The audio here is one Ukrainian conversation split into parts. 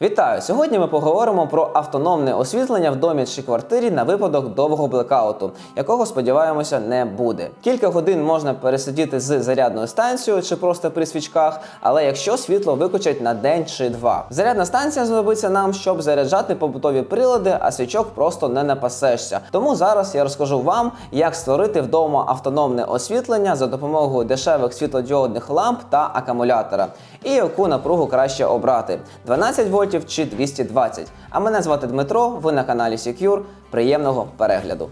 Вітаю! Сьогодні ми поговоримо про автономне освітлення в домі чи квартирі на випадок довгого блекауту, якого сподіваємося не буде. Кілька годин можна пересидіти з зарядною станцією чи просто при свічках, але якщо світло виключать на день чи два. Зарядна станція знадобиться нам, щоб заряджати побутові прилади, а свічок просто не напасешся. Тому зараз я розкажу вам, як створити вдома автономне освітлення за допомогою дешевих світлодіодних ламп та акумулятора, і яку напругу краще обрати: 12 вольтів чи 220. А мене звати Дмитро. Ви на каналі Secure. Приємного перегляду.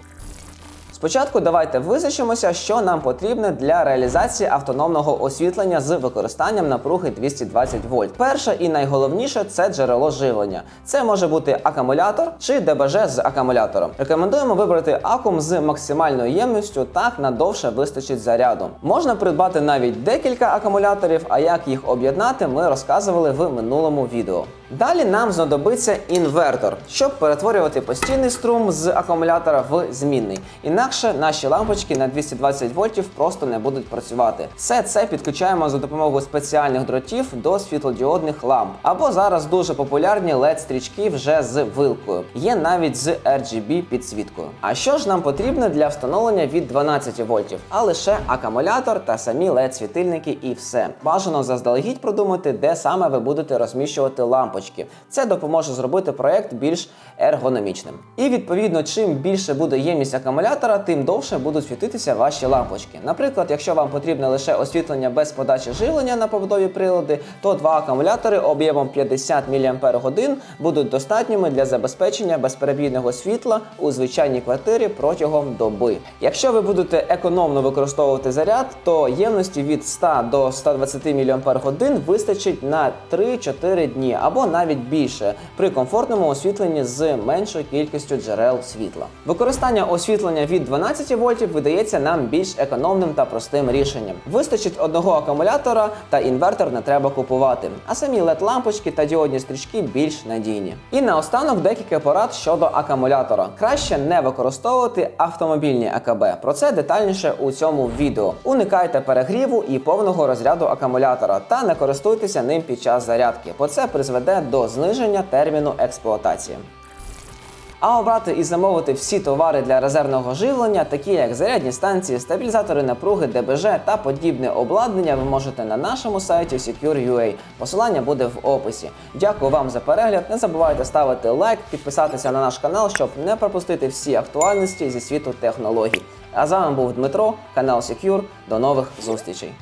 Спочатку давайте визначимося, що нам потрібно для реалізації автономного освітлення з використанням напруги 220 вольт. Перше і найголовніше це джерело живлення. Це може бути акумулятор чи ДБЖ з акумулятором. Рекомендуємо вибрати акум з максимальною ємністю, так надовше вистачить заряду. Можна придбати навіть декілька акумуляторів, а як їх об'єднати, ми розказували в минулому відео. Далі нам знадобиться інвертор, щоб перетворювати постійний струм з акумулятора в змінний. Інакше наші лампочки на 220 вольтів просто не будуть працювати. Все це підключаємо за допомогою спеціальних дротів до світлодіодних ламп. Або зараз дуже популярні led стрічки вже з вилкою. Є навіть з RGB підсвіткою. А що ж нам потрібно для встановлення від 12 вольтів? А лише акумулятор та самі led світильники і все. Бажано заздалегідь продумати, де саме ви будете розміщувати лампочки. Це допоможе зробити проект більш ергономічним. І відповідно, чим більше буде ємність акумулятора, тим довше будуть світитися ваші лампочки. Наприклад, якщо вам потрібне лише освітлення без подачі живлення на побутові прилади, то два акумулятори об'ємом 50 мАч будуть достатніми для забезпечення безперебійного світла у звичайній квартирі протягом доби. Якщо ви будете економно використовувати заряд, то ємності від 100 до 120 мАч вистачить на 3-4 дні або навіть більше при комфортному освітленні з меншою кількістю джерел світла. Використання освітлення від 12 вольтів видається нам більш економним та простим рішенням. Вистачить одного акумулятора та інвертор не треба купувати, а самі led лампочки та діодні стрічки більш надійні. І наостанок декілька порад щодо акумулятора. Краще не використовувати автомобільні АКБ. Про це детальніше у цьому відео. Уникайте перегріву і повного розряду акумулятора та не користуйтеся ним під час зарядки, бо це призведе до зниження терміну експлуатації. А обрати і замовити всі товари для резервного живлення, такі як зарядні станції, стабілізатори напруги, ДБЖ та подібне обладнання, ви можете на нашому сайті Secure.ua. Посилання буде в описі. Дякую вам за перегляд. Не забувайте ставити лайк, підписатися на наш канал, щоб не пропустити всі актуальності зі світу технологій. А з вами був Дмитро, канал Secure. До нових зустрічей.